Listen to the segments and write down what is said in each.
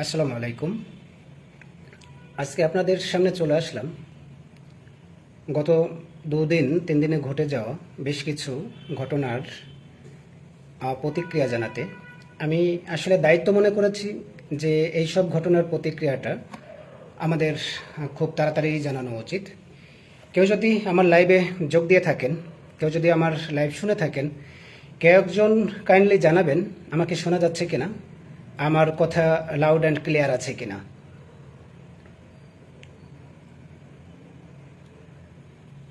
আসসালামু আলাইকুম। আজকে আপনাদের সামনে চলে আসলাম। গত দুদিন, তিন দিনে ঘটে যাওয়া বেশ কিছু ঘটনার প্রতিক্রিয়া জানাতে আমি আসলে দায়িত্ব মনে করেছি যে এই সব ঘটনার প্রতিক্রিয়াটা আমাদের খুব তাড়াতাড়ি জানানো উচিত। কেউ যদি আমার লাইভে যোগ দিয়ে থাকেন, কেউ যদি আমার লাইভ শুনে থাকেন, কেউ একজন কাইন্ডলি জানাবেন, আমাকে শোনা যাচ্ছে কিনা আমার কথা লাউড অ্যান্ড ক্লিয়ার আছে কিনা?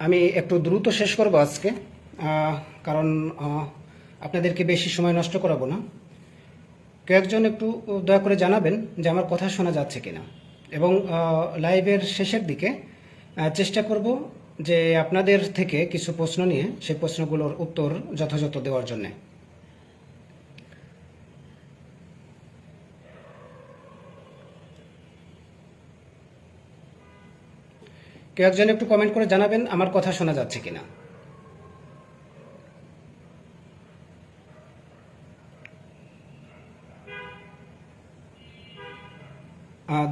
আমি একটু দ্রুত শেষ করব আজকে কারণ আপনাদেরকে বেশি সময় নষ্ট করাবো না। কয়েকজন একটু দয়া করে জানাবেন যে আমার কথা শোনা যাচ্ছে কিনা। এবং লাইভের শেষের দিকে চেষ্টা করব যে আপনাদের থেকে কিছু প্রশ্ন নিয়ে, সেই প্রশ্নগুলোর উত্তর যথাযথ দেওয়ার জন্যে। কেউ একজন একটু কমেন্ট করে জানাবেন, আমার কথা শোনা যাচ্ছে কিনা?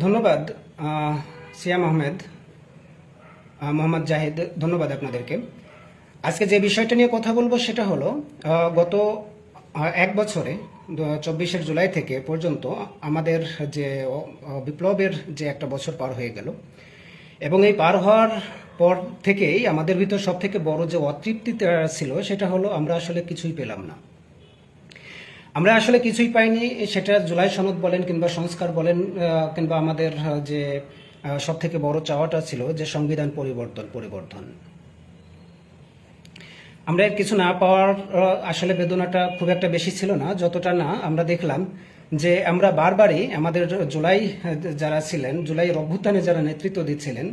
ধন্যবাদ সিয়াম আহমেদ মোহাম্মদ জাহিদ, ধন্যবাদ আপনাদেরকে। আজকে যে বিষয়টা নিয়ে কথা বলব সেটা হলো গত এক বছরে চব্বিশের জুলাই থেকে পর্যন্ত আমাদের যে বিপ্লবের যে একটা বছর পার হয়ে গেল এবং এই পার হওয়ার পর থেকেই আমাদের ভিতর সব থেকে বড় যে অতৃপ্তি ছিল, সেটা হলো আমরা আসলে কিছুই পেলাম না। আমরা আসলে কিছুই পাইনি, সেটা জুলাই সনদ বলেন কিংবা সংস্কার বলেন কিংবা আমাদের যে সব থেকে বড় চাওয়াটা ছিল যে সংবিধান পরিবর্তন পরিবর্তন। আমরা কিছু না পাওয়ার আসলে বেদনাটা খুব একটা বেশি ছিল না, যতটা না আমরা দেখলাম। যে আমরা বারবারই আমাদের জুলাই যারা ছিলেন, জুলাই অভ্যুত্থানে যারা নেতৃত্ব দিচ্ছিলেন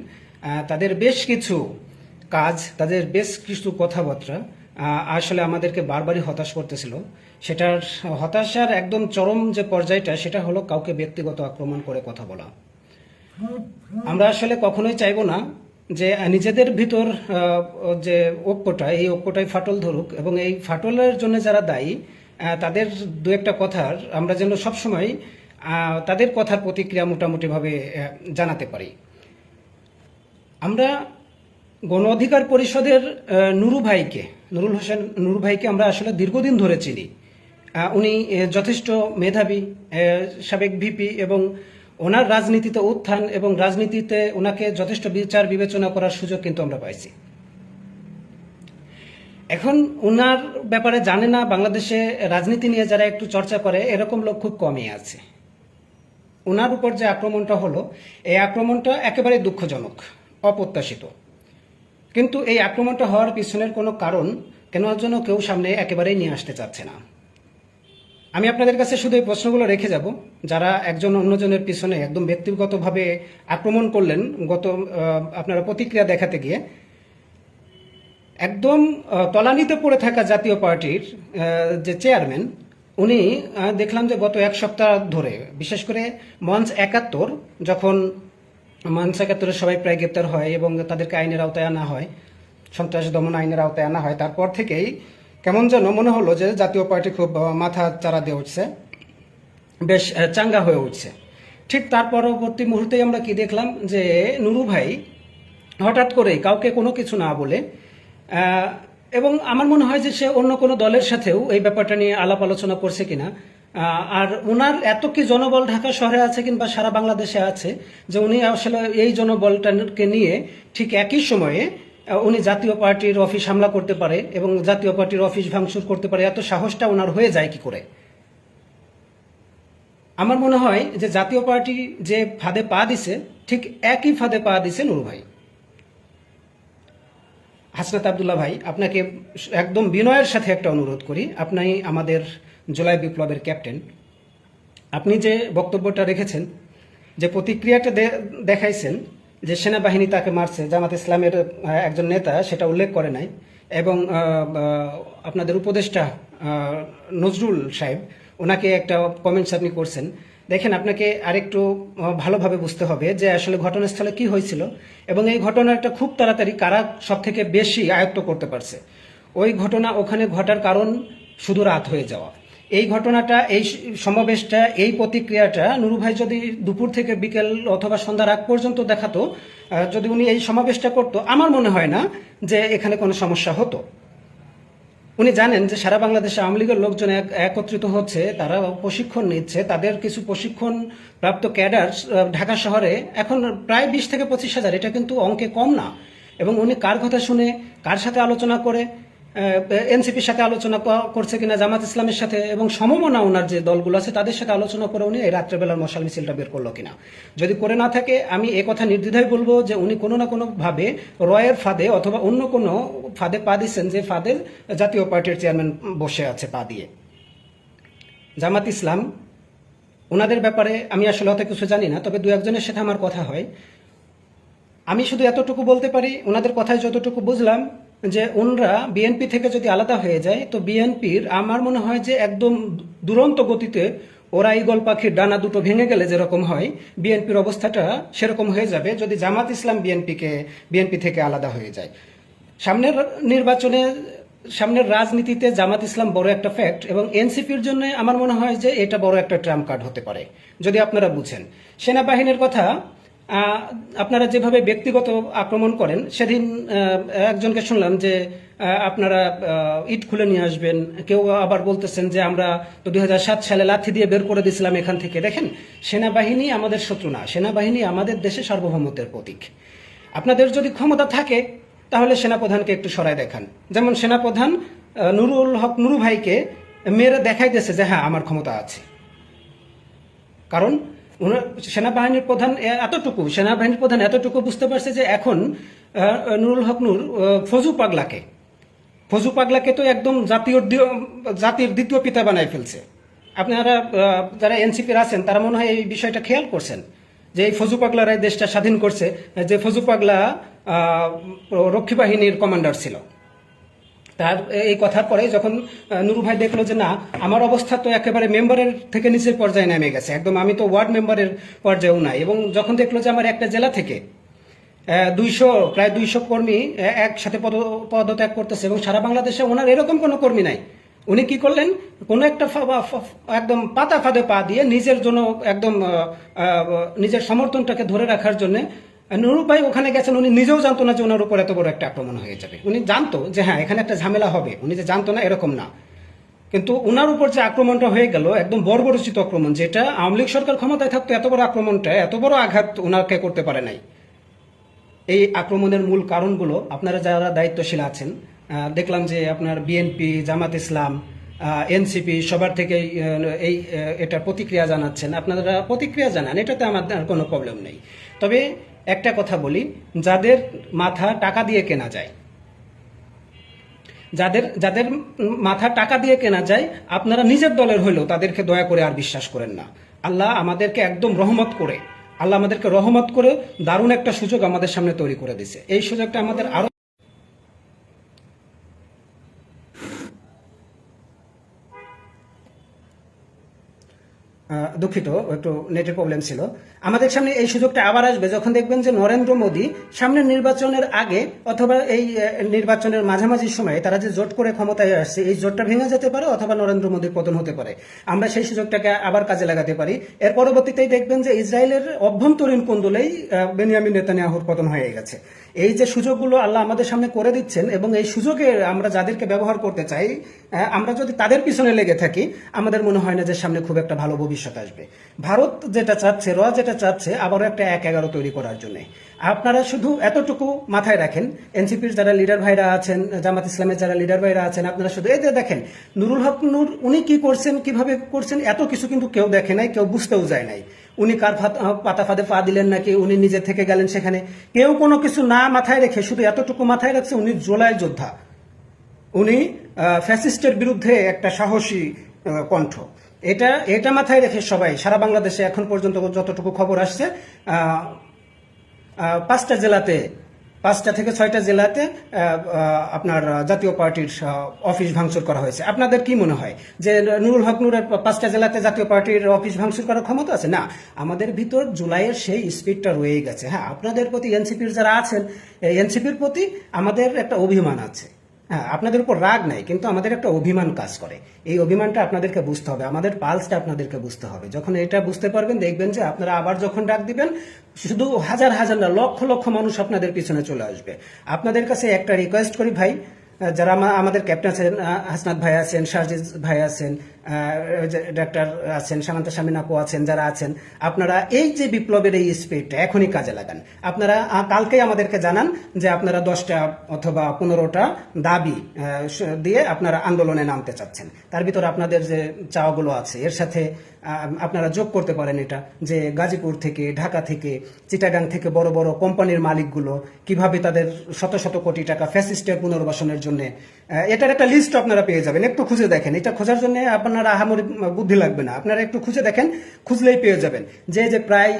তাদের বেশ কিছু কাজ, তাদের বেশ কিছু কথাবার্তা আসলে আমাদেরকে বারবারই হতাশ করতেছিল। সেটার হতাশার একদম চরম যে পর্যায়টা, সেটা হলো কাউকে ব্যক্তিগত আক্রমণ করে কথা বলা। আমরা আসলে কখনোই চাইব না যে নিজেদের ভিতর যে ঐক্যটা, এই ঐক্যটাই ফাটল ধরুক এবং এই ফাটলের জন্য যারা দায়ী তাদের দু একটা কথার আমরা যেন সবসময় তাদের কথার প্রতিক্রিয়া মোটামুটিভাবে জানাতে পারি। আমরা গণ অধিকার পরিষদের নুরু ভাইকে, নুরুল হোসেন নুরু ভাইকে আমরা আসলে দীর্ঘদিন ধরে চিনি। উনি যথেষ্ট মেধাবী সাবেক ভিপি এবং ওনার রাজনীতিতে উত্থান এবং রাজনীতিতে ওনাকে যথেষ্ট বিচার বিবেচনা করার সুযোগ কিন্তু আমরা পাইছি। এখন ওনার ব্যাপারে জানে না, বাংলাদেশে রাজনীতি নিয়ে যারা একটু চর্চা করে, এরকম লোক খুব কমই আছে। ওনার উপর যে আক্রমণটা হলো, এই আক্রমণটা একেবারে দুঃখজনক, অপ্রত্যাশিত। কিন্তু এই আক্রমণটা হওয়ার পিছনের কোনো কারণ কেন জন্য কেউ সামনে একেবারেই নিয়ে আসতে চাচ্ছে না। আমি আপনাদের কাছে শুধু এই প্রশ্নগুলো রেখে যাব। যারা একজন অন্যজনের পিছনে একদম ব্যক্তিগতভাবে আক্রমণ করলেন, গত আপনারা প্রতিক্রিয়া দেখাতে গিয়ে একদম তলানিতে পড়ে থাকা জাতীয় পার্টির যে চেয়ারম্যান, উনি দেখলাম যে গত এক সপ্তাহ ধরে, বিশেষ করে মঞ্চ একাত্তর, যখন মঞ্চ একাত্তরে সবাই প্রায় গ্রেপ্তার হয় এবং তাদেরকে আইনের আওতায় আনা হয়, সন্ত্রাস দমন আইনের আওতায় আনা হয়, তারপর থেকেই কেমন যেন মনে হলো যে জাতীয় পার্টি খুব মাথা চারা দিয়ে উঠছে, বেশ চাঙ্গা হয়ে উঠছে। ঠিক তার পরবর্তী মুহূর্তেই আমরা কি দেখলাম যে নুরু ভাই হঠাৎ করে কাউকে কোনো কিছু না বলে এবং আমার মনে হয় যে সে অন্য কোনো দলের সাথেও এই ব্যাপারটা নিয়ে আলাপ আলোচনা করছে কিনা। আর ওনার এত কি জনবল ঢাকা শহরে আছে কিংবা সারা বাংলাদেশে আছে যে উনি আসলে এই জনবলটাকে নিয়ে ঠিক একই সময়ে উনি জাতীয় পার্টির অফিস হামলা করতে পারে এবং জাতীয় পার্টির অফিস ভাঙচুর করতে পারে। এত সাহসটা ওনার হয়ে যায় কি করে? আমার মনে হয় যে জাতীয় পার্টি যে ফাঁদে পা দিছে, ঠিক একই ফাঁদে পা দিছে নুরু ভাই। হাসনাত আবদুল্লাহ ভাই, আপনাকে একদম বিনয়ের সাথে একটা অনুরোধ করি। আপনি আমাদের জুলাই বিপ্লবের ক্যাপ্টেন। আপনি যে বক্তব্যটা রেখেছেন, যে প্রতিক্রিয়াটা দেখাইছেন, যে সেনাবাহিনী তাকে মারছে, জামাত ইসলামের একজন নেতা, সেটা উল্লেখ করে নাই, এবং আপনাদের উপদেষ্টা নজরুল সাহেব, ওনাকে একটা কমেন্টস আপনি করছেন দেখেন, আপনাকে আরেকটু ভালোভাবে বুঝতে হবে যে আসলে ঘটনাস্থলে কি হয়েছিল এবং এই ঘটনাটা খুব তাড়াতাড়ি কারা সব থেকে বেশি আয়ত্ত করতে পারছে। ওই ঘটনা ওখানে ঘটার কারণ শুধু রাত হয়ে যাওয়া। এই ঘটনাটা, এই সমাবেশটা, এই প্রতিক্রিয়াটা নুরু ভাই যদি দুপুর থেকে বিকেল অথবা সন্ধ্যার আগ পর্যন্ত দেখাতো যদি উনি এই সমাবেশটা করতো, আমার মনে হয় না যে এখানে কোনো সমস্যা হতো। উনি জানেন যে সারা বাংলাদেশে আওয়ামী লীগের লোকজন এক- একত্রিত হচ্ছে, তারা প্রশিক্ষণ নিচ্ছে, তাদের কিছু প্রশিক্ষণ প্রাপ্ত ক্যাডার ঢাকা শহরে এখন প্রায় বিশ থেকে পঁচিশ হাজার, এটা কিন্তু অঙ্কে কম না। এবং উনি কার কথা শুনে, কার সাথে আলোচনা করে এনসিপির সাথে আলোচনা করছে কিনা, জামাত ইসলামের সাথে এবং সমমনা ওনার যে দলগুলো আছে, তাদের সাথে আলোচনা করে উনি এই রাত্রেবেলার মশাল মিছিলটা বের করল কিনা। যদি করে না থাকে, আমি কথা নির্দ্বিধায় বলব যে উনি কোনো না কোনোভাবে রয়ের ফাঁদে অথবা অন্য কোনো ফাঁদে পা দিচ্ছেন যে ফাঁদে জাতীয় পার্টির চেয়ারম্যান বসে আছে পা দিয়ে। জামাত ইসলাম ওনাদের ব্যাপারে আমি আসলে অত কিছু জানি না, তবে দু একজনের সাথে আমার কথা হয়। আমি শুধু এতটুকু বলতে পারি ওনাদের কথায় যতটুকু বুঝলাম যে ওনরা বিএনপি থেকে যদি আলাদা হয়ে যায়, তো বিএনপির আমার মনে হয় যে একদম দুরন্ত গতিতে ওরা ইগল পাখির ডানা দুটো ভেঙে গেলে যেরকম হয় বিএনপির অবস্থাটা সেরকম হয়ে যাবে যদি জামাত ইসলাম বিএনপিকে বিএনপি থেকে আলাদা হয়ে যায়। সামনের নির্বাচনে, সামনের রাজনীতিতে জামাত ইসলাম বড় একটা ফ্যাক্ট এবং এনসিপির জন্য আমার মনে হয় যে এটা বড় একটা ট্রাম্প কার্ড হতে পারে, যদি আপনারা বুঝেন। সেনাবাহিনীর কথা আপনারা যেভাবে ব্যক্তিগত আক্রমণ করেন, সেদিন একজনকে শুনলাম যে আপনারা ইট খুলে নিয়ে আসবেন। কেউ আবার বলতেছেন যে, আমরা তো দু হাজার সাত সালে লাথি দিয়ে বের করে দিয়েছিলাম এখান থেকে। দেখেন, সেনাবাহিনী আমাদের শত্রু না, সেনাবাহিনী আমাদের দেশে সার্বভৌমত্বের প্রতীক। আপনাদের যদি ক্ষমতা থাকে, তাহলে সেনাপ্রধানকে একটু সরায় দেখান। যেমন সেনাপ্রধান নুরুল হক নুরু ভাইকে মেয়েরা দেখাইতেছে যে হ্যাঁ আমার ক্ষমতা আছে। কারণ সেনাবাহিনীর প্রধান এতটুকু, সেনাবাহিনীর প্রধান এতটুকু বুঝতে পারছে যে এখন নুরুল হক নূর ফজু পাগলাকে। ফজু পাগলাকে তো একদম জাতীয় জাতির দ্বিতীয় পিতা বানায় ফেলছে। আপনারা যারা এনসিপির আছেন, তারা মনে হয় এই বিষয়টা খেয়াল করছেন, যে এই ফজু পাগলারা এই দেশটা স্বাধীন করছে, যে ফজু পাগলা রক্ষী বাহিনীর কমান্ডার ছিল। তার এই কথার পরে যখন নুরু ভাই দেখল যে না, আমার অবস্থা তো একেবারে মেম্বারের থেকে নিচের পর্যায়ে নেমে গেছে। একদম আমি তো ওয়ার্ড মেম্বারের পর্যায়েও নাই। এবং যখন দেখল যে আমার একটা জেলা থেকে দুইশো, প্রায় দুইশো কর্মী একসাথে পদ, পদত্যাগ করতেছে এবং সারা বাংলাদেশে ওনার এরকম কোনো কর্মী নাই। উনি কি করলেন? কোনো একটা একদম পাতা ফাঁদে পা দিয়ে নিজের জন্য একদম নিজের সমর্থনটাকে ধরে রাখার জন্য নুরু ভাই ওখানে গেছেন, উনি নিজেও জানতো না যে ওনার উপর এত বড় একটা আক্রমণ হয়ে যাবে। উনি জানতো যে হ্যাঁ এখানে একটা ঝামেলা হবে। উনি যে জানতো না, এরকম না। কিন্তু ওনার উপর যে আক্রমণটা হয়ে গেল, একদম বর্বরচিত আক্রমণ, যেটা আওয়ামী লীগ সরকার ক্ষমতায় থাকতো, এত বড় আক্রমণটা, এত বড় আঘাত ওনাকে করতে পারে নাই। এই আক্রমণের মূল কারণগুলো আপনারা যারা দায়িত্বশীল আছেন দেখলাম যে আপনার বিএনপি, জামাত ইসলাম এনসিপি সবার থেকে এই এটার প্রতিক্রিয়া জানাচ্ছেন। আপনারা প্রতিক্রিয়া জানান, এটাতে আমাদের কোনো প্রবলেম নেই। তবে একটা কথা বলি, যাদের মাথা টাকা দিয়ে কেনা যায়, যাদের যাদের মাথা টাকা দিয়ে কেনা যায়, আপনারা নিজের দলের হইলেও তাদেরকে দয়া করে আর বিশ্বাস করেন না। আল্লাহ আমাদেরকে একদম রহমত করে, আল্লাহ আমাদেরকে রহমত করে দারুণ একটা সুযোগ আমাদের সামনে তৈরি করে দিছে এই সুযোগটা আমাদের আরও দুঃখিত, একটু নেটের প্রবলেম ছিল। আমাদের সামনে এই সুযোগটা আবার আসবে যখন দেখবেন যে নরেন্দ্র মোদী সামনের নির্বাচনের আগে অথবা এই নির্বাচনের মাঝামাঝি সময়ে তারা যে জোট করে ক্ষমতায় আসছে, এই জোটটা ভেঙে যেতে পারে অথবা নরেন্দ্র মোদীর পতন হতে পারে। আমরা সেই সুযোগটাকে আবার কাজে লাগাতে পারি। এর পরবর্তীতেই দেখবেন যে ইসরায়েলের অভ্যন্তরীণ কোন্দলেই বেনিয়ামিন নেতানিয়াহুর পতন হয়ে গেছে। এই যে সুযোগগুলো আল্লাহ আমাদের সামনে করে দিচ্ছেন এবং এই সুযোগে আমরা যাদেরকে ব্যবহার করতে চাই আহ, আমরা যদি তাদের পিছনে লেগে থাকি আমাদের মনে হয় না যে সামনে খুব একটা ভালো ভবিষ্যৎ আসবে। ভারত যেটা চাচ্ছে র যেটা চাচ্ছে আবারও একটা এক এগারো তৈরি করার জন্য। আপনারা শুধু এতটুকু মাথায় রাখেন এনসিপির যারা লিডার ভাইরা আছেন জামাত ইসলামের যারা লিডার ভাইরা আছেন আপনারা শুধু এই যে দেখেন নুরুল হক নূর উনি কি করছেন কীভাবে করছেন এত কিছু কিন্তু কেউ দেখে নাই কেউ বুঝতেও যায় নাই। উনি কার পাতা ফাঁদে পা দিলেন নাকি? উনি নিজে থেকে গেলেন সেখানে। কেউ কোনো কিছু না মাথায় রেখে, শুধু এতটুকু মাথায় রাখছে, উনি জোলাই যোদ্ধা। উনি ফ্যাসিস্টের বিরুদ্ধে একটা সাহসী কণ্ঠ। এটা এটা মাথায় রেখে সবাই, সারা বাংলাদেশে এখন পর্যন্ত যতটুকু খবর আসছে পাঁচটা জেলাতে পাঁচটা থেকে ছয়টা জেলাতে আপনার জাতীয় পার্টির অফিস ভাঙচুর করা হয়েছে। আপনাদের কি মনে হয় যে নুরুল হক নুরের পাঁচটা জেলাতে জাতীয় পার্টির অফিস ভাঙচুর করার ক্ষমতা আছে? না, আমাদের ভিতর জুলাইয়ের সেই স্পিডটা রয়ে গেছে। হ্যাঁ আপনাদের প্রতি এনসিপির যারা আছেন এনসিপির প্রতি আমাদের একটা অভিমান আছে। হ্যাঁ আপনাদের উপর রাগ নাই, কিন্তু আমাদের একটা অভিমান কাজ করে। এই অভিমানটা আপনাদেরকে বুঝতে হবে, আমাদের পালসটা আপনাদেরকে বুঝতে হবে। যখন এটা বুঝতে পারবেন, দেখবেন যে আপনারা আবার যখন ডাক দিবেন, শুধু হাজার হাজার না, লক্ষ লক্ষ মানুষ আপনাদের পিছনে চলে আসবে। আপনাদের কাছে একটা রিকোয়েস্ট করি ভাই যারা আমা- আমাদের ক্যাপ্টেন আছেন হাসনাত ভাই আছেন শারজিদ ভাই আছেন ডাক্তার আছেন, সামান্ত আপু আছেন, যারা আছেন, আপনারা এই যে বিপ্লবের এই স্পিডটা এখনই কাজে লাগান। আপনারা কালকেই আমাদেরকে জানান যে আপনারা দশটা অথবা পনেরোটা দাবি দিয়ে আপনারা আন্দোলনে নামতে চাচ্ছেন। তার ভিতরে আপনাদের যে চাওয়াগুলো আছে, এর সাথে আপনারা যোগ করতে পারেন এটা, যে গাজীপুর থেকে, ঢাকা থেকে, চিটাগাং থেকে বড় বড় কোম্পানির মালিকগুলো কীভাবে তাদের শত শত কোটি টাকা ফ্যাসিস্টের পুনর্বাসনের জন্য এটার একটা লিস্ট আপনারা পেয়ে যাবেন। একটু খুঁজে দেখেন, এটা খোঁজার জন্য আপনারা আহামরি বুদ্ধি লাগবে না। আপনারা একটু খুঁজে দেখেন খুঁজলেই পেয়ে যাবেন। যে যে প্রায়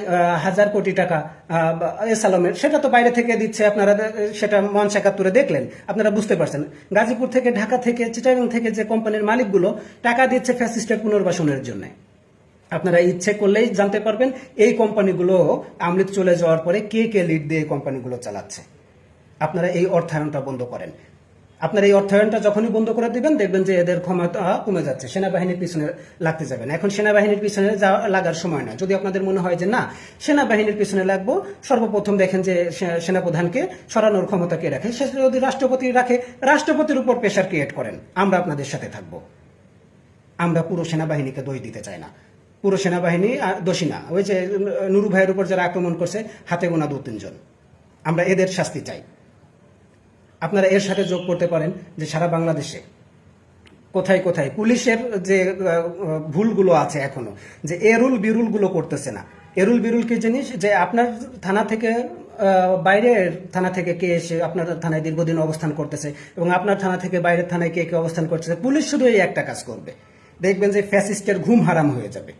হাজার কোটি টাকা আহ, বা এসালমের সেটা তো বাইরে থেকে দিচ্ছে আপনারা সেটা মঞ্চ একাত্তরে দেখলেন। আপনারা বুঝতে পারছেন। গাজীপুর থেকে ঢাকা থেকে চিটাগাং থেকে যে কোম্পানির মালিকগুলো টাকা দিচ্ছে ফ্যাসিস্টের পুনর্বাসনের জন্য। আপনারা ইচ্ছে করলেই জানতে পারবেন এই কোম্পানিগুলো আমলিত চলে যাওয়ার পরে কে কে লিড দিয়ে এই কোম্পানিগুলো চালাচ্ছে। আপনারা এই অর্থায়নটা বন্ধ করেন। আপনারা এই অর্থায়নটা যখনই বন্ধ করে দিবেন, দেখবেন যে এদের ক্ষমতা কমে যাচ্ছে সেনাবাহিনীর পিছনে লাগতে যাবেন এখন সেনাবাহিনীর পিছনে যা- লাগার সময় না যদি আপনাদের মনে হয় যে না, সেনাবাহিনীর পিছনে লাগবো, সর্বপ্রথম দেখেন যে সেনাপ্রধানকে সরানোর ক্ষমতা কে রাখে? সে যদি রাষ্ট্রপতি রাখে, রাষ্ট্রপতির উপর প্রেশার ক্রিয়েট করেন। আমরা আপনাদের সাথে থাকব। আমরা পুরো সেনাবাহিনীকে দোষ দিতে চাই না। পুরো সেনাবাহিনী দোষী না। ওই যে নুরু ভাইয়ের উপর যারা আক্রমণ করছে, হাতে গোনা দু তিনজন আমরা এদের শাস্তি চাই। আপনারা এর সাথে যোগ করতে পারেন যে সারা বাংলাদেশে। কোথায় কোথায়? পুলিশের যে ভুলগুলো আছে এখনও, যে এরুল বিরুলগুলো করতেছে না। এরুল বিরুল কি জিনিস? যে আপনার থানা থেকে বাইরের থানা থেকে কে এসে আপনার থানায় দীর্ঘদিন অবস্থান করতেছে এবং আপনার থানা থেকে বাইরের থানায় কে কে অবস্থান করতেছে, পুলিশ শুধু এই একটা কাজ করবে। দেখবেন যে ফ্যাসিস্টের ঘুম হারাম হয়ে যাবে।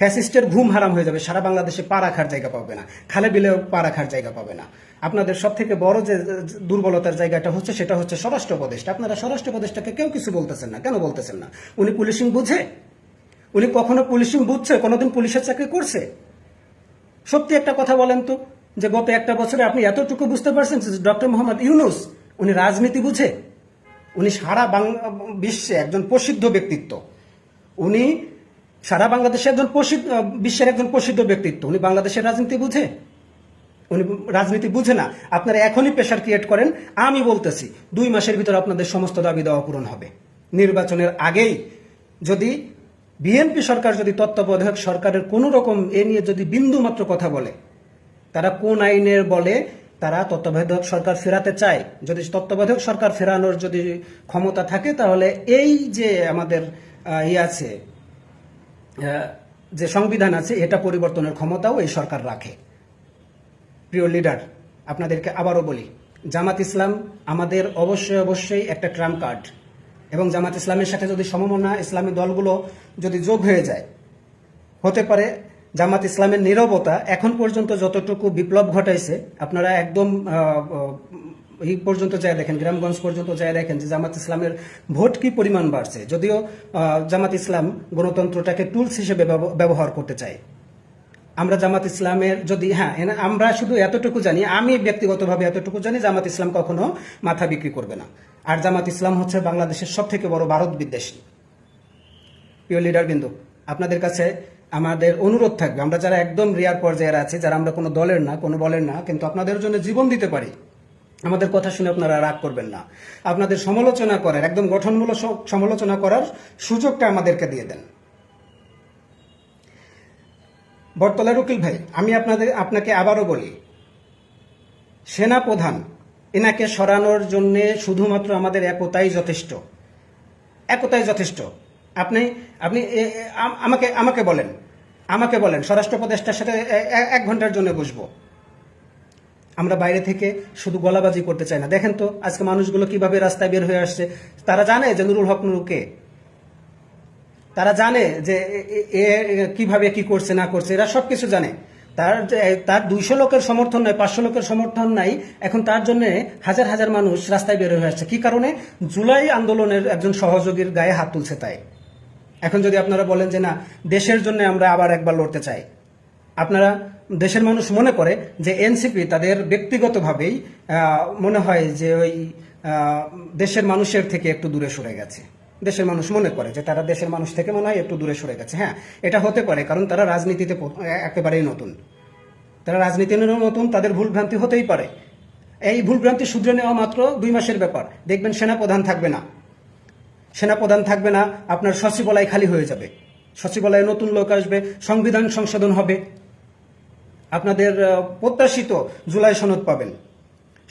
ফ্যাসিস্টের ঘুম হারাম হয়ে যাবে, সারা বাংলাদেশে পা রাখার জায়গা পাবে না, খালে বিলেও পা রাখার জায়গা পাবে না। আপনাদের সব থেকে বড় যে দুর্বলতার জায়গাটা হচ্ছে, সেটা হচ্ছে স্বরাষ্ট্র প্রদেশটা আপনারা স্বরাষ্ট্র প্রদেশটাকে কেউ কিছু বলতেছেন না। কেন বলতেছেন না? উনি পুলিশিং বুঝে? উনি কখনো পুলিশিং বুঝছে? কোনোদিন পুলিশের চাকরি করছে? সত্যি একটা কথা বলেন তো, যে গত একটা বছরে আপনি এতটুকু বুঝতে পারছেন যে ডক্টর মোহাম্মদ ইউনুস, উনি রাজনীতি বুঝে? উনি সারা বিশ্বে একজন প্রসিদ্ধ ব্যক্তিত্ব। উনি সারা বাংলাদেশে একজন প্রসিদ্ধ, বিশ্বের একজন প্রসিদ্ধ ব্যক্তিত্ব। উনি বাংলাদেশের রাজনীতি বুঝে? উনি রাজনীতি বুঝে না। আপনারা এখনই প্রেশার ক্রিয়েট করেন। আমি বলতেছি দুই মাসের ভিতর আপনাদের সমস্ত দাবি দেওয়া পূরণ হবে। নির্বাচনের আগেই যদি বিএনপি সরকার যদি তত্ত্বাবধায়ক সরকারের কোনো রকম এ নিয়ে যদি বিন্দু মাত্র কথা বলে তারা কোন আইনের বলে তারা তত্ত্বাবধায়ক সরকার ফেরাতে চায়? যদি তত্ত্বাবধায়ক সরকার ফেরানোর যদি ক্ষমতা থাকে তাহলে এই যে আমাদের আহ, ইয়ে আছে যে সংবিধান আছে এটা পরিবর্তনের ক্ষমতাও এই সরকার রাখে। প্রিয় লিডার আপনাদেরকে আবারও বলি, জামাত ইসলাম আমাদের অবশ্যই অবশ্যই একটা ট্রাম্প কার্ড এবং জামাত ইসলামের সাথে যদি সমমনা ইসলামী দলগুলো যদি যোগ হয়ে যায়, হতে পারে জামাত ইসলামের নীরবতা এখন পর্যন্ত যতটুকু বিপ্লব ঘটাইছে, আপনারা একদম এই পর্যন্ত যায় দেখেন, গ্রামগঞ্জ পর্যন্ত যায় দেখেন যে জামাত ইসলামের ভোট কি পরিমাণ বাড়ছে। যদিও জামাত ইসলাম গণতন্ত্রটাকে টুলস হিসেবে ব্যব- ব্যবহার করতে চায়। আমরা জামাত ইসলামের যদি হ্যাঁ আমরা শুধু এতটুকু জানি, আমি ব্যক্তিগতভাবে এতটুকু জানি জামাত ইসলাম কখনো মাথা বিক্রি করবে না। আর জামাত ইসলাম হচ্ছে বাংলাদেশের সব থেকে বড় ভারত বিদ্বেষী। প্রিয় লিডার বিন্দু, আপনাদের কাছে আমাদের অনুরোধ থাকবে, আমরা যারা একদম রিয়ার পর্যায়ে আছি, যারা আমরা কোনো দলের না, কোনো বলের না, কিন্তু আপনাদের জন্য জীবন দিতে পারি, আমাদের কথা শুনে আপনারা রাগ করবেন না। আপনাদের সমালোচনা করার, একদম গঠনমূলক সমালোচনা করার সুযোগটা আমাদেরকে দিয়ে দেন। বটতলার উকিল ভাই, আমি আপনাদের, আপনাকে আবারও বলি সেনা প্রধান এনাকে সরানোর জন্য শুধুমাত্র আমাদের একতাই যথেষ্ট। একতাই যথেষ্ট। আপনি আপনি আমাকে আমাকে বলেন আমাকে বলেন, স্বরাষ্ট্র উপদেষ্টার সাথে এক ঘণ্টার জন্য বসবো। আমরা বাইরে থেকে শুধু গলাবাজি করতে চাই না। দেখেন তো, আজকে মানুষগুলো কীভাবে রাস্তায় বের হয়ে আসছে। তারা জানে যে নুরুল হক নুরুকে তারা জানে যে এ- কীভাবে কি করছে, না করছে, এরা সব কিছু জানে। তার তার দুইশো লোকের সমর্থন নাই, পাঁচশো লোকের সমর্থন নাই, এখন তার জন্য হাজার হাজার মানুষ রাস্তায় বের হয়ে আসছে। কি কারণে? জুলাই আন্দোলনের একজন সহযোগীর গায়ে হাত তুলছে তাই। এখন যদি আপনারা বলেন যে না, দেশের জন্য আমরা আবার একবার লড়তে চাই, আপনারা, দেশের মানুষ মনে করে যে এনসিপি তাদের ব্যক্তিগতভাবেই মনে হয় যে ওই দেশের মানুষের থেকে একটু দূরে সরে গেছে। দেশের মানুষ মনে করে যে তারা দেশের মানুষ থেকে মনে হয় একটু দূরে সরে গেছে। হ্যাঁ এটা হতে পারে কারণ তারা রাজনীতিতে একেবারেই নতুন। তারা রাজনীতি নতুন, তাদের ভুলভ্রান্তি হতেই পারে। এই ভুলভ্রান্তি শুধরে নেওয়া মাত্র দুই মাসের ব্যাপার। দেখবেন সেনাপ্রধান থাকবে না। সেনাপ্রধান থাকবে না, আপনার সচিবালয় খালি হয়ে যাবে। সচিবালয়ে নতুন লোক আসবে, সংবিধান সংশোধন হবে। আপনাদের প্রত্যাশিত জুলাই সনদ পাবেন।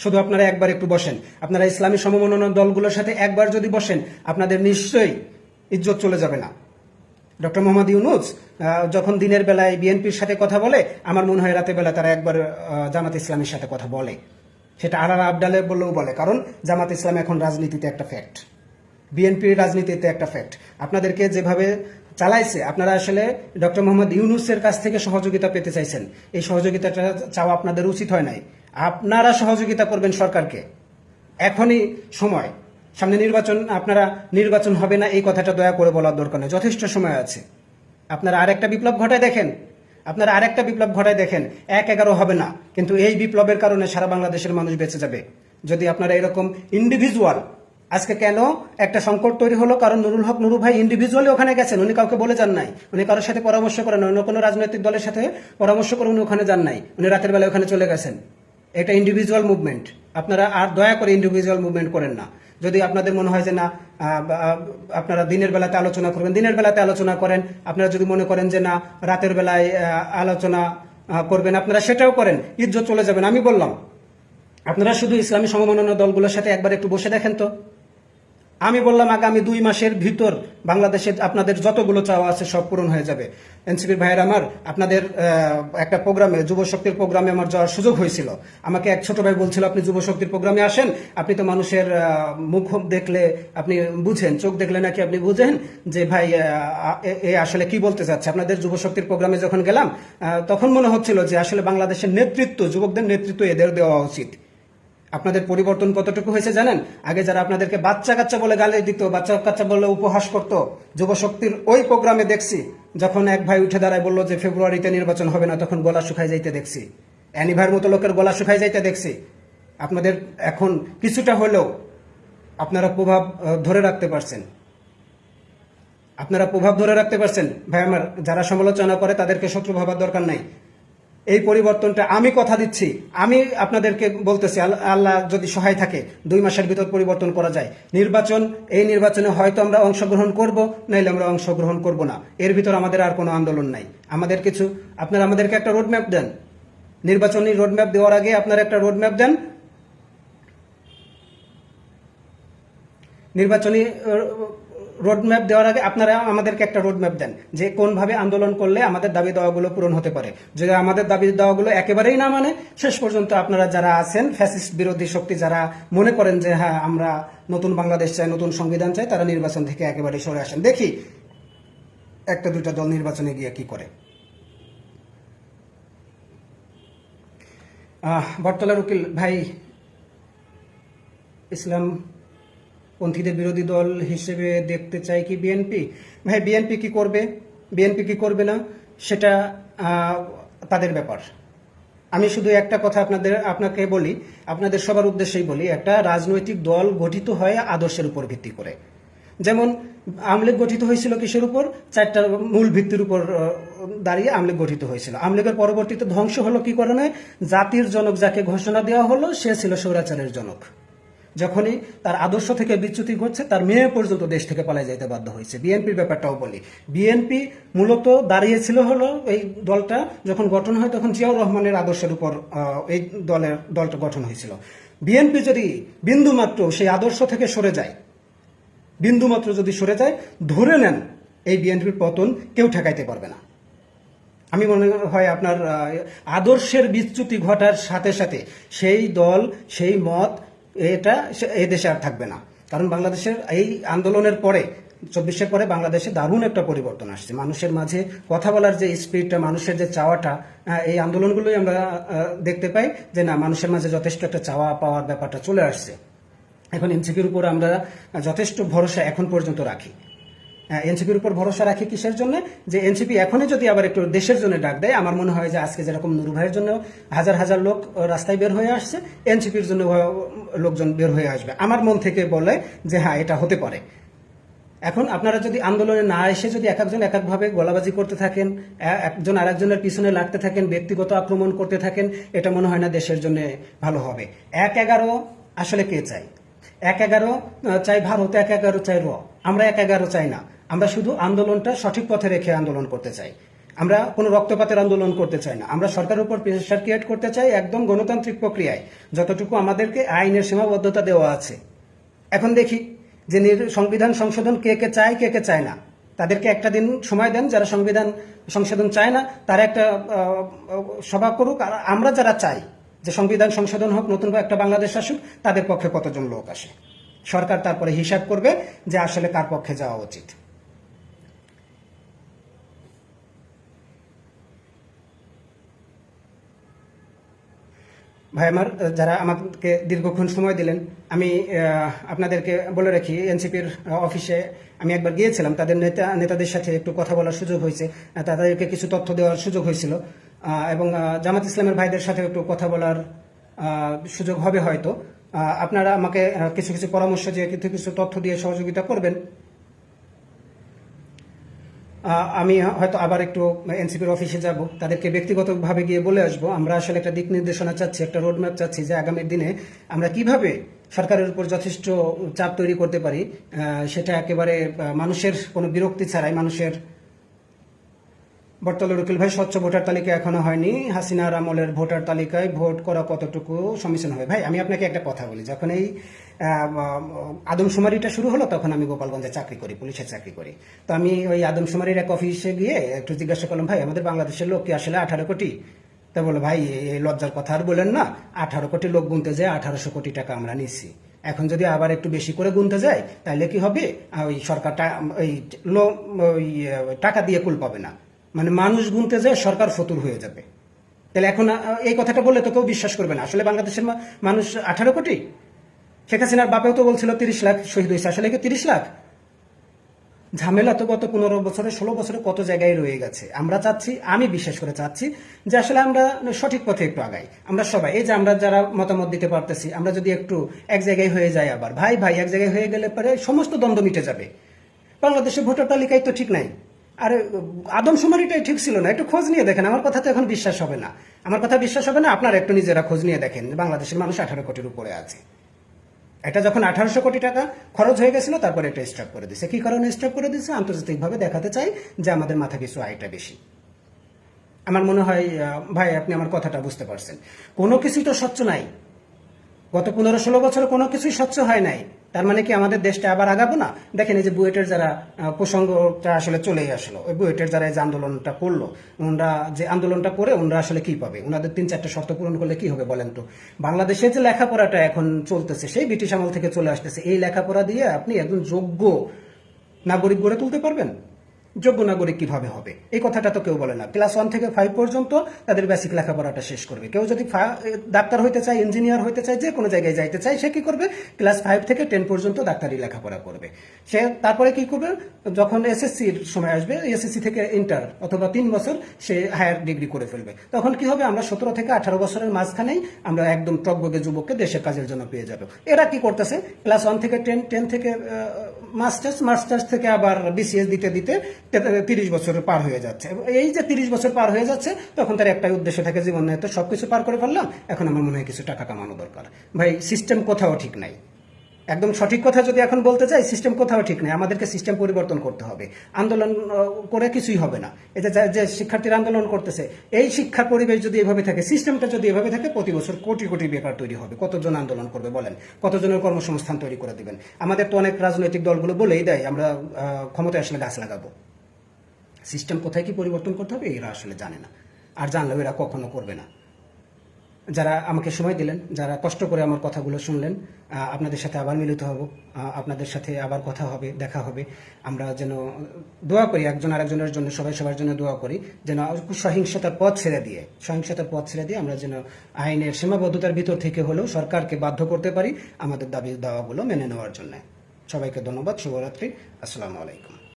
শুধু আপনারা একবার একটু বসেন। আপনারা ইসলামী সমমনন দলগুলোর সাথে একবার যদি বসেন, আপনাদের নিশ্চয়ই ইজ্জত চলে যাবে না। ডক্টর মোহাম্মদ ইউনুস যখন দিনের বেলায় বিএনপির সাথে কথা বলে, আমার মনে হয় রাতের বেলা তারা একবার জামাত ইসলামের সাথে কথা বলে। সেটা আড়াল আবডালে বললেও বলে, কারণ জামাত ইসলাম এখন রাজনীতিতে একটা ফ্যাক্ট বিএনপির রাজনীতিতে একটা ফ্যাক্ট আপনাদেরকে যেভাবে চালাইছে, আপনারা আসলে ডক্টর মোহাম্মদ ইউনুসের কাছ থেকে সহযোগিতা পেতে চাইছেন। এই সহযোগিতাটা চাওয়া আপনাদের উচিত হয় নাই। আপনারা সহযোগিতা করবেন সরকারকে। এখনই সময়। সামনে নির্বাচন, আপনারা নির্বাচন হবে না, এই কথাটা দয়া করে বলার দরকার নেই। যথেষ্ট সময় আছে। আপনারা আরেকটা বিপ্লব ঘটায় দেখেন। আপনারা আরেকটা বিপ্লব ঘটায় দেখেন। এক এগারো হবে না, কিন্তু এই বিপ্লবের কারণে সারা বাংলাদেশের মানুষ বেঁচে যাবে। যদি আপনারা এরকম ইন্ডিভিজুয়াল আজকে কেন একটা সংকট তৈরি হলো? কারণ নুরুল হক নুরু ভাই ইন্ডিভিজুয়ালি ওখানে গেছেন, উনি কাউকে বলে যান নাই। উনি কারোর সাথে পরামর্শ করেন অন্য কোনো রাজনৈতিক দলের সাথে পরামর্শ করে উনি ওখানে যান নাই। উনি রাতের বেলা ওখানে চলে গেছেন। এটা ইন্ডিভিজুয়াল মুভমেন্ট আপনারা আর দয়া করে ইন্ডিভিজুয়াল মুভমেন্ট করেন না। যদি আপনাদের মনে হয় যে না আপনারা দিনের বেলাতে আলোচনা করবেন, দিনের বেলাতে আলোচনা করেন। আপনারা যদি মনে করেন যে না, রাতের বেলায় আলোচনা করবেন, আপনারা সেটাও করেন ইজ্জত চলে যাবেন, আমি বললাম। আপনারা শুধু ইসলামী সমমাননা দলগুলোর সাথে একবার একটু বসে দেখেন তো। আমি বললাম আগামী দুই মাসের ভিতর বাংলাদেশের আপনাদের যতগুলো চাওয়া আছে সব পূরণ হয়ে যাবে। এনসিপির ভাইয়ের আমার, আপনাদের একটা প্রোগ্রামে, যুব শক্তির প্রোগ্রামে আমার যাওয়ার সুযোগ হয়েছিল। আমাকে এক ছোট ভাই বলছিল, আপনি যুব শক্তির প্রোগ্রামে আসেন, আপনি তো মানুষের মুখ দেখলে আপনি বুঝেন, চোখ দেখলে নাকি আপনি বুঝেন যে ভাই এ- আসলে কি বলতে চাচ্ছে? আপনাদের যুব শক্তির প্রোগ্রামে যখন গেলাম তখন মনে হচ্ছিল যে আসলে বাংলাদেশের নেতৃত্ব, যুবকদের নেতৃত্ব এদের দেওয়া উচিত। আপনাদের পরিবর্তন কতটুকু হয়েছে জানেন? আগে যারা আপনাদেরকে বাচ্চা কাচ্চা বলে গালি দিত, বাচ্চা কাচ্চা বলে উপহাস করত, যুবশক্তির ওই প্রোগ্রামে দেখছি, যখন এক ভাই উঠে দাঁড়ায় বলল যে ফেব্রুয়ারিতে নির্বাচন হবে না, তখন গলা শুকাই যাইতে দেখছি। অ্যানিভার মতো লোকের গলা শুকাই যাইতে দেখছি। আপনাদের এখন কিছুটা হলেও আপনারা প্রভাব ধরে রাখতে পারছেন। আপনারা প্রভাব ধরে রাখতে পারছেন? ভাই, আমার যারা সমালোচনা করে তাদেরকে শত্রু ভাবার দরকার নাই। এই পরিবর্তনটা আমি কথা দিচ্ছি। আমি আপনাদেরকে বলতেছি, আল- আল্লাহ যদি সহায় থাকে, দুই মাসের ভিতর পরিবর্তন করা যায়। নির্বাচন, এই নির্বাচনে হয়তো আমরা অংশগ্রহণ করব, নাইলে আমরা অংশগ্রহণ করব না। এর ভিতর আমাদের আর কোনো আন্দোলন নাই। আমাদের কিছু, আপনারা আমাদেরকে একটা রোডম্যাপ দেন। নির্বাচনী রোডম্যাপ দেওয়ার আগে আপনারা একটা রোডম্যাপ দেন। নির্বাচনী রোডম্যাপ দেওয়ার আগে আপনারা আমাদেরকে একটা রোডম্যাপ দেন যে কোনভাবে আন্দোলন করলে আমাদের দাবি দাওয়াগুলো পূরণ হতে পারে। যদি আমাদের দাবি দাওয়াগুলো একেবারেই না মানে শেষ পর্যন্ত আপনারা যারা আছেন ফ্যাসিস্ট বিরোধী শক্তি যারা মনে করেন যে হ্যাঁ আমরা নতুন বাংলাদেশ চাই, নতুন সংবিধান চাই, তারা নির্বাচন থেকে একেবারে সরে আসেন। দেখি একটা দুইটা দল নির্বাচনে গিয়ে কি করে। বটতলার উকিল ভাই, ইসলাম পন্থীদের বিরোধী দল হিসেবে দেখতে চাই কি বিএনপি? ভাই, বিএনপি কি করবে? বিএনপি কি করবে না? সেটা তাদের ব্যাপার। আমি শুধু একটা কথা আপনাদের, আপনাকে বলি, আপনাদের সবার উদ্দেশ্যেই বলি, একটা রাজনৈতিক দল গঠিত হয় আদর্শের উপর ভিত্তি করে। যেমন আমলিগ গঠিত হয়েছিল কিসের উপর? চারটা মূল ভিত্তির উপর দাঁড়িয়ে আমলিগ গঠিত হয়েছিল। আমলিগের পরবর্তীতে ধ্বংস হলো কি কারণে? জাতির জনক যাকে ঘোষণা দেওয়া হলো, সে ছিল স্বৈরাচারের জনক। যখনই তার আদর্শ থেকে বিচ্যুতি ঘটছে, তার মেয়ে পর্যন্ত দেশ থেকে পালিয়ে যেতে বাধ্য হয়েছে। বিএনপির ব্যাপারটাও বলি। বিএনপি মূলত দাঁড়িয়েছিল হলো এই দলটা, যখন গঠন হয় তখন জিয়াউর রহমানের আদর্শের উপর এই দলের, দলটা গঠন হয়েছিল। বিএনপি যদি বিন্দুমাত্র সেই আদর্শ থেকে সরে যায়, বিন্দুমাত্র যদি সরে যায়, ধরে নেন এই বিএনপির পতন কেউ ঠেকাইতে পারবে না। আমি মনে হয় আপনার আদর্শের বিচ্যুতি ঘটার সাথে সাথে সেই দল, সেই মত এটা এই দেশে আর থাকবে না। কারণ বাংলাদেশের এই আন্দোলনের পরে চব্বিশের পরে বাংলাদেশে দারুণ একটা পরিবর্তন আসছে। মানুষের মাঝে কথা বলার যে স্পিডটা মানুষের যে চাওয়াটা আহ, এই আন্দোলনগুলোই আমরা দেখতে পাই যে না মানুষের মাঝে যথেষ্ট একটা চাওয়া পাওয়ার ব্যাপারটা চলে আসছে। এখন এনসিপির উপর আমরা যথেষ্ট ভরসা এখন পর্যন্ত রাখি। এনসিপির উপর ভরসা রাখি কিসের জন্য? যে এনসিপি এখনই যদি আবার একটু দেশের জন্য ডাক দেয়, আমার মনে হয় যে আজকে যেরকম নুরু ভাইয়ের জন্য হাজার হাজার লোক রাস্তায় বের হয়ে আসছে, এনসিপির জন্য লোকজন বের হয়ে আসবে। আমার মন থেকে বলে যে হ্যাঁ এটা হতে পারে। এখন আপনারা যদি আন্দোলনে না এসে যদি এক একজন এক একভাবে গোলাবাজি করতে থাকেন একজন আরেকজনের পিছনে লাগতে থাকেন, ব্যক্তিগত আক্রমণ করতে থাকেন, এটা মনে হয় না দেশের জন্য ভালো হবে। এক এগারো আসলে কে চাই এক এগারো চাই ভারত, এক এগারো চাই র। আমরা এক এগারো চাই না। আমরা শুধু আন্দোলনটা সঠিক পথে রেখে আন্দোলন করতে চাই। আমরা কোনো রক্তপাতের আন্দোলন করতে চাই না। আমরা সরকারের উপর প্রেশার ক্রিয়েট করতে চাই একদম গণতান্ত্রিক প্রক্রিয়ায়, যতটুকু আমাদেরকে আইনের সীমাবদ্ধতা দেওয়া আছে। এখন দেখি যে সংবিধান সংশোধন কে কে চায়, কে কে চায় না। তাদেরকে একটা দিন সময় দেন, যারা সংবিধান সংশোধন চায় না, তারা একটা সভা করুক। আর আমরা যারা চাই যে সংবিধান সংশোধন হোক, নতুন একটা বাংলাদেশ আসুক, তাদের পক্ষে কতজন লোক আসে? সরকার তারপরে হিসাব করবে যে আসলে কার পক্ষে যাওয়া উচিত। ভাই আমার, যারা আমাকে দীর্ঘক্ষণ সময় দিলেন, আমি আপনাদেরকে বলে রাখি, এনসিপির অফিসে আমি একবার গিয়েছিলাম, তাদের নেতা, নেতাদের সাথে একটু কথা বলার সুযোগ হয়েছে তাদেরকে কিছু তথ্য দেওয়ার সুযোগ হয়েছিল এবং জামাত ইসলামের ভাইদের সাথে একটু কথা বলার সুযোগ হবে হয়তো। আপনারা আমাকে কিছু কিছু পরামর্শ দিয়ে কিছু কিছু তথ্য দিয়ে সহযোগিতা করবেন। আমি হয়তো আবার একটু এনসিপির অফিসে যাব, তাদেরকে ব্যক্তিগতভাবে গিয়ে বলে আসব। আমরা আসলে একটা দিক নির্দেশনা চাচ্ছি, একটা রোডম্যাপ চাচ্ছি যে আগামীর দিনে আমরা কীভাবে সরকারের উপর যথেষ্ট চাপ তৈরি করতে পারি। সেটা একেবারে মানুষের কোনো বিরক্তি ছাড়াই, মানুষের বর্তমানে রকিল ভাই, স্বচ্ছ ভোটার তালিকা এখনও হয়নি। হাসিনার আমলের ভোটার তালিকায় ভোট করা কতটুকু সমীচীন হবে? ভাই, আমি আপনাকে একটা কথা বলি। যখন এই আদমশুমারিটা শুরু হলো, তখন আমি গোপালগঞ্জে চাকরি করি পুলিশের চাকরি করি। তো আমি ওই আদমশুমারির এক অফিসে গিয়ে একটু জিজ্ঞাসা করলাম, ভাই, আমাদের বাংলাদেশের লোক কি আসলে আঠারো কোটি? তা বলে ভাই এই লজ্জার কথা আর বলেন না। আঠারো কোটি লোক গুনতে যায় আঠারোশো কোটি টাকা আমরা নিচ্ছি। এখন যদি আবার একটু বেশি করে গুনতে যায়, তাহলে কি হবে? ওই সরকারটা ওই টাকা দিয়ে কুল পাবে না। মানে মানুষ গুনতে যায়, সরকার ফতুর হয়ে যাবে। তাহলে এখন এই কথাটা বললে তো কেউ বিশ্বাস করবে না। আসলে বাংলাদেশের মানুষ আঠারো কোটি। শেখ হাসিনার বাপেও তো বলছিল তিরিশ লাখ শহীদ হয়েছে। আসলে কি তিরিশ লাখ? ঝামেলা তো গত পনেরো বছরে, ষোলো বছরে কত জায়গায় রয়ে গেছে। আমরা চাচ্ছি, আমি বিশেষ করে চাচ্ছি যে আসলে আমরা সঠিক পথে একটু আগাই। আমরা সবাই, এই যে আমরা যারা মতামত দিতে পারতেছি, আমরা যদি একটু এক জায়গায় হয়ে যাই আবার। ভাই ভাই, এক জায়গায় হয়ে গেলে পরে সমস্ত দ্বন্দ্ব মিটে যাবে। বাংলাদেশের ভোটার তালিকায় তো ঠিক নাই। আর আদমশুমারিটাই ঠিক ছিল না। একটু খোঁজ নিয়ে দেখেন, আমার কথা তো এখন বিশ্বাস হবে না। আমার কথা বিশ্বাস হবে না, আপনারা একটু নিজেরা খোঁজ নিয়ে দেখেন। বাংলাদেশের মানুষ আঠারো কোটির উপরে আছে। এটা যখন আঠারোশো কোটি টাকা খরচ হয়ে গেছিল, তারপরে এটা স্টপ করে দিছে। কি কারণে স্টপ করে দিছে? আন্তর্জাতিকভাবে দেখাতে চাই যে আমাদের মাথা কিছু আয়টা বেশি। আমার মনে হয় ভাই, আপনি আমার কথাটা বুঝতে পারছেন। কোনো কিছুই তো স্বচ্ছ নাই। গত পনেরো ষোলো বছরে কোনো কিছুই স্বচ্ছ হয় নাই। তার মানে কি আমাদের দেশটা আবার আগাবো না? দেখেন এই যে বুয়েটের যারা প্রসঙ্গটা আসলে চলেই আসলো। ওই বুয়েটের যারা এই যে আন্দোলনটা করল, ওনারা যে আন্দোলনটা করে ওনারা আসলে কি পাবে? ওনাদের তিন চারটা শর্ত পূরণ করলে কি হবে বলেন তো? বাংলাদেশে যে লেখাপড়াটা এখন চলতেছে, সেই ব্রিটিশ আমল থেকে চলে আসতেছে। এই লেখাপড়া দিয়ে আপনি একজন যোগ্য নাগরিক গড়ে তুলতে পারবেন? যোগ্য নাগরিক কীভাবে হবে? এই কথাটা তো কেউ বলে না। ক্লাস ওয়ান থেকে ফাইভ পর্যন্ত তাদের বেসিক লেখাপড়াটা শেষ করবে। কেউ যদি ডাক্তার হইতে চায় ইঞ্জিনিয়ার হইতে চায় যে কোনো জায়গায় যাইতে চায়, সে কি করবে? ক্লাস ফাইভ থেকে টেন পর্যন্ত ডাক্তারি লেখাপড়া করবে। সে তারপরে কি করবে? যখন এসএসসির সময় আসবে এসএসসি থেকে ইন্টার অথবা তিন বছর সে হায়ার ডিগ্রি করে ফেলবে। তখন কি হবে? আমরা সতেরো থেকে আঠারো বছরের মাঝখানেই আমরা একদম টকবগে যুবককে দেশের কাজের জন্য পেয়ে যাবে। এরা কি করতেছে? ক্লাস ওয়ান থেকে টেন টেন থেকে মাস্টার্স মাস্টার্স থেকে আবার বিসিএস দিতে দিতে তিরিশ বছর পার হয়ে যাচ্ছে। এই যে তিরিশ বছর পার হয়ে যাচ্ছে, তখন তার একটাই উদ্দেশ্য থাকে জীবনে তো সবকিছু পার করে ফেললাম, এখন আমার মনে হয় কিছু টাকা কামানো দরকার। ভাই সিস্টেম কোথাও ঠিক নাই। একদম সঠিক কথা যদি এখন বলতে চাই সিস্টেম কোথাও ঠিক নেই। আমাদেরকে সিস্টেম পরিবর্তন করতে হবে। আন্দোলন করে কিছুই হবে না। এটা যে শিক্ষার্থীরা আন্দোলন করতেছে, এই শিক্ষার পরিবেশ যদি এভাবে থাকে সিস্টেমটা যদি এভাবে থাকে, প্রতি বছর কোটি কোটি বেকার তৈরি হবে। কতজন আন্দোলন করবে বলেন? কতজনের কর্মসংস্থান তৈরি করে দিবেন? আমাদের তো অনেক রাজনৈতিক দলগুলো বলেই দেয়, আমরা ক্ষমতায় আসলে গাছ লাগাবো। সিস্টেম কোথায় কি পরিবর্তন করতে হবে, এরা আসলে জানে না। আর জানলেও এরা কখনো করবে না। যারা আমাকে সময় দিলেন, যারা কষ্ট করে আমার কথাগুলো শুনলেন আপনাদের সাথে আবার মিলিত হব আপনাদের সাথে আবার কথা হবে, দেখা হবে। আমরা যেন দোয়া করি একজন আরেকজনের জন্য, সবাই সবার জন্য দোয়া করি, যেন সহিংসতার পথ ছেড়ে দিয়ে, সহিংসতার পথ ছেড়ে দিয়ে আমরা যেন আইনের সীমাবদ্ধতার ভিতর থেকে হলেও সরকারকে বাধ্য করতে পারি আমাদের দাবি দাওয়াগুলো মেনে নেওয়ার জন্য। সবাইকে ধন্যবাদ, শুভরাত্রি, আসসালামু আলাইকুম।